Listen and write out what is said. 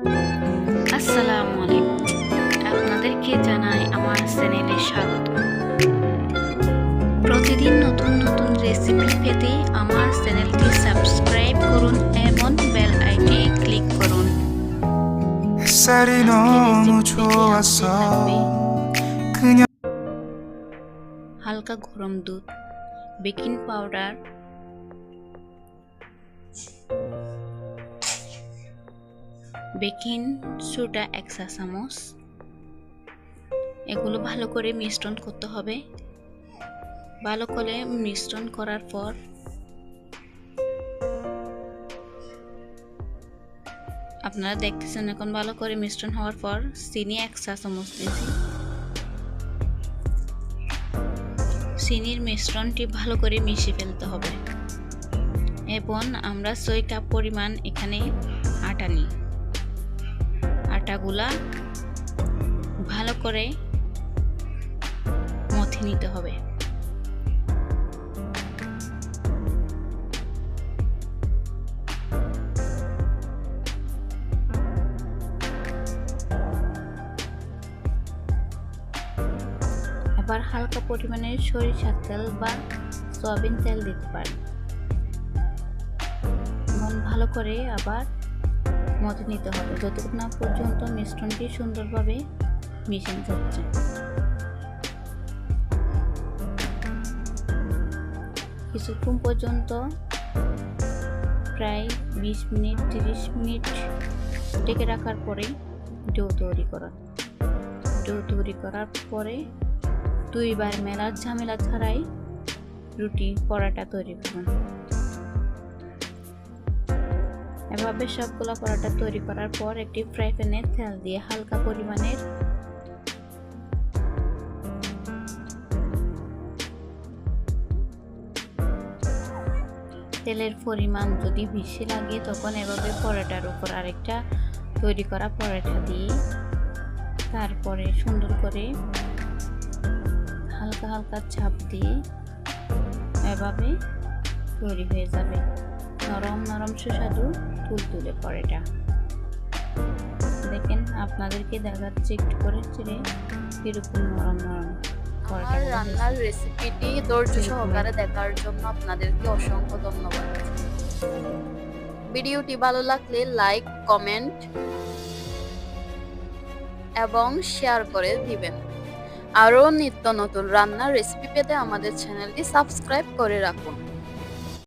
আসসালামু আলাইকুম। আপনাদেরকে জানাই আমার চ্যানেলে স্বাগত। প্রতিদিন নতুন নতুন রেসিপি পেতে আমার চ্যানেলটি সাবস্ক্রাইব করুন এবং বেল আইটি ক্লিক করুন। হালকা গরম দুধ বেকিং পাউডার বেকিং সোডা এক চা চামচ। এগুলো ভালো করে মিশ্রণ করতে হবে। ভালো করে মিশ্রণ করার পর আপনারা দেখতেছেন এখন ভালো করে মিশ্রণ হওয়ার পর চিনি এক চা চামচ দিয়েছি। চিনির মিশ্রণটি ভালো করে মিশিয়ে ফেলতে হবে। এবং আমরা ছয় কাপ পরিমাণ এখানে আটা নিই। আটাগুলা ভালো করে মথে নিতে হবে। আবার হালকা পরিমাণে সরিষার তেল বা সয়াবিন তেল দিতে পারেন। ভালো করে আবার মতে নিতে হবে। যতক্ষণ না পর্যন্ত মিশ্রণটি সুন্দরভাবে মিশে যাচ্ছে। কিছুক্ষণ পর্যন্ত প্রায় বিশ মিনিট, তিরিশ মিনিট ডেকে রাখার পরে ডো তৈরি করা ডো তৈরি করার পরে দুইবার মেলার ঝামেলা ছাড়াই রুটি পরাটা তৈরি করুন। এভাবে সবগুলো পরাটা তৈরি করার পর একটি ফ্রাই প্যানে তেল দিয়ে হালকা পরিমাণের তেলের পরিমাণ যদি বেশি লাগে, তখন এভাবে পরোটার উপর আরেকটা তৈরি করা পরোটা দিয়ে তারপরে সুন্দর করে হালকা হালকা চাপ দিয়ে এভাবে তৈরি হয়ে যাবে। নরম নরম সুস্বাদু ফুল তুলতুলে পরেটা। দেখেন আপনাদেরকে দেখাচ্ছে একটু করে চিড়ে কীরকম নরম নরম আমার রান্নার রেসিপিটি ধৈর্য সহকারে দেখার জন্য আপনাদেরকে অসংখ্য ধন্যবাদ। ভিডিওটি ভালো লাগলে লাইক কমেন্ট এবং শেয়ার করে দিবেন। আরও নিত্য নতুন রান্নার রেসিপি পেতে আমাদের চ্যানেলটি সাবস্ক্রাইব করে রাখুন।